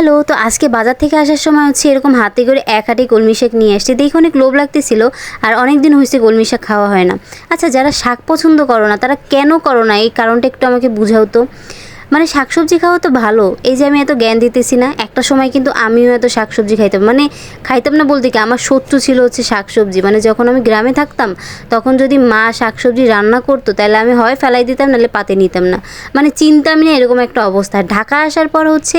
Hello, তো আজকে বাজার থেকে আসার সময় হচ্ছে এরকম হাতে করে এক হাঁটি কলমি শাক নিয়ে আসছি। দেখি অনেক লোভ লাগতেছিল আর অনেক দিন হয়েছে কলমি শাক খাওয়া হয় না। আচ্ছা যারা শাক পছন্দ করো না, তারা কেন করো না? এই কারণটা একটু আমাকে বুঝাও তো। মানে শাকসবজি খাওয়া তো ভালো। এই যে আমি এত জ্ঞান দিতেছি না, একটা সময় কিন্তু আমিও এত শাকসবজি খাইতাম। মানে খাইতাম না বলতে কি, আমার শত্রু ছিল হচ্ছে শাকসবজি। মানে যখন আমি গ্রামে থাকতাম, তখন যদি মা শাকসবজি রান্না করতো, তাহলে আমি হয় ফেলাই দিতাম, নাহলে পাতে নিতাম না। মানে চিন্তাম না এরকম একটা অবস্থা। ঢাকা আসার পর হচ্ছে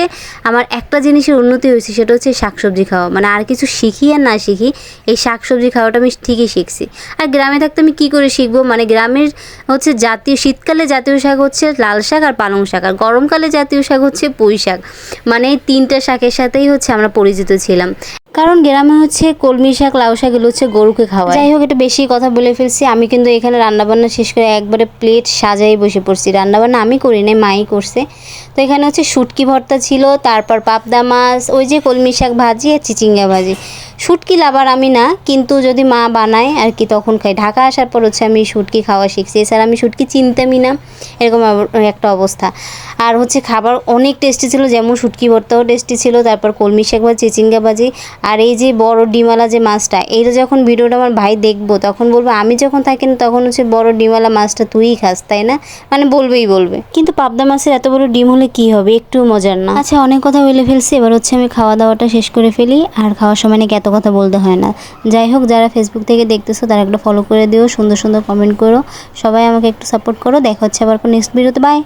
আমার একটা জিনিসের উন্নতি হয়েছে, সেটা হচ্ছে শাকসবজি খাওয়া। মানে আর কিছু শিখি আর না শিখি, এই শাকসবজি খাওয়াটা আমি ঠিকই শিখছি। আর গ্রামে থাকতে আমি কী করে শিখব? মানে গ্রামের হচ্ছে জাতীয়, শীতকালে জাতীয় শাক হচ্ছে লাল শাক আর পালং শাক। আর গরমকালে জাতীয় শাক হচ্ছে পুঁই শাক। মানে তিনটা শাকের সাথেই হচ্ছে আমরা পরিচিত ছিলাম। কারণ গ্রামে হচ্ছে কলমি শাক, লাউ শাক এগুলো হচ্ছে গরুকে খাওয়া যাই হোক এটা বেশি কথা বলে ফেলছি। আমি কিন্তু এখানে রান্নাবান্না শেষ করে একবারে প্লেট সাজাই বসে পড়ছি। রান্নাবান্না আমি করি নাই, মাই করছে। তো এখানে হচ্ছে শুটকি ভর্তা ছিল, তারপর পাবদা মাছ, ওই যে কলমি শাক ভাজি আর চিচিঙ্গা ভাজি। শুটকি লাভার আমি না, কিন্তু যদি মা বানায় আর কি তখন খাই। ঢাকা আসার পর হচ্ছে আমি শুটকি খাওয়া শিখছি। এছাড়া আমি শুটকি চিনতামই না, এরকম একটা অবস্থা। আর হচ্ছে খাবার অনেক টেস্টি ছিল, যেমন শুটকি ভর্তাও টেস্টি ছিল, তারপর কলমি শাক বা চিচিঙ্গা ভাজি, আর এই যে বড় ডিমালা যে মাছটা, এইটা যখন ভিডিওটা আমার ভাই দেখব, তখন বলব, আমি যখন থাকি না, তখন হচ্ছে বড় ডিমালা মাছটা তুই খাস, তাই না? মানে বলবেই বলবে। কিন্তু পাবদা মাছের এত বড় ডিম হলে কি হবে? একটু মজার না। আচ্ছা অনেক কথা বলে ফেলছি। এবার হচ্ছে আমি খাওয়া দাওয়াটা শেষ করে ফেলি, আর খাওয়ার সময় নাকি এত কথা বলতে হয় না। যাই হোক, যারা ফেসবুক থেকে দেখতেছো, তারা একটা ফলো করে দিও, সুন্দর সুন্দর কমেন্ট করো। সবাই আমাকে একটু সাপোর্ট করো। দেখা হচ্ছে আবার নেক্সট ভিডিওতে বাই